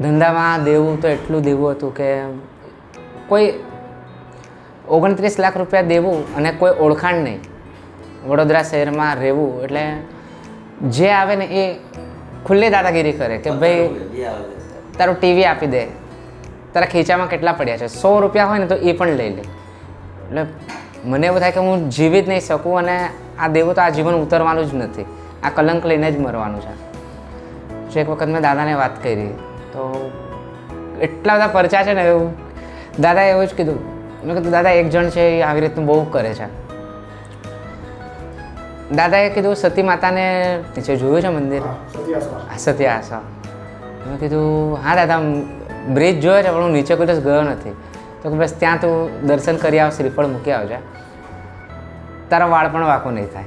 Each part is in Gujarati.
ધંધામાં દેવું તો એટલું દેવું હતું કે કોઈ ઓગણત્રીસ લાખ રૂપિયા દેવું અને કોઈ ઓળખાણ નહીં. વડોદરા શહેરમાં રહેવું એટલે જે આવે ને એ ખુલ્લી દાદાગીરી કરે કે ભાઈ તારું ટીવી આપી દે. તારા ખીચામાં કેટલા પડ્યા છે? સો રૂપિયા હોય ને તો એ પણ લઈ લે. એટલે મને એવું થાય કે હું જીવી જ નહીં શકું અને આ દેવું તો આ જીવન ઉતરવાનું જ નથી. આ કલંક લઈને જ મરવાનું છે. એક વખત મેં દાદાને વાત કરી. તો એટલા બધા પરચા છે ને એવું. દાદાએ એવું જ કીધું. મેં કીધું દાદા એક જણ છે એ આવી રીતનું બહુ કરે છે. દાદાએ કીધું સતી માતાને નીચે જોયું છે મંદિર? આ સત્ય આશા મેં કીધું હા દાદા બ્રિજ જોયો છે પણ હું નીચે કોઈ દિવસ ગયો નથી. તો બસ ત્યાં તું દર્શન કરી આવ શ્રીફળ મૂકી આવજે. તારો વાળ પણ વાંકો નહીં થાય.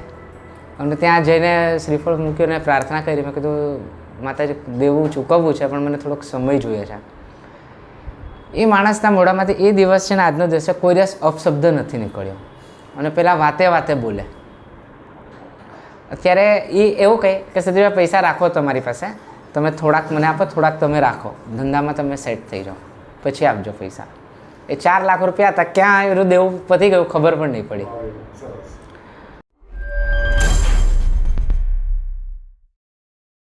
અને ત્યાં જઈને શ્રીફળ મૂક્યું અને પ્રાર્થના કરી. મેં કીધું માતાજી દેવું ચૂકવવું છે, પણ મને થોડોક સમય જોઈએ છે. એ માણસના મોઢામાંથી એ દિવસ છે ને આજનો દિવસ છે, કોઈ દિવસ અપશબ્દ નથી નીકળ્યો. અને પેલા વાતે વાતે બોલે. અત્યારે એ એવું કહે કે સદીભાઈ પૈસા રાખો તમારી પાસે. તમે થોડાક મને આપો, થોડાક તમે રાખો. ધંધામાં તમે સેટ થઈ જાઓ. પછી આપજો પૈસા. એ ચાર લાખ રૂપિયા હતા, ક્યાં એનું દેવું પતી ગયું ખબર પણ નહીં પડી.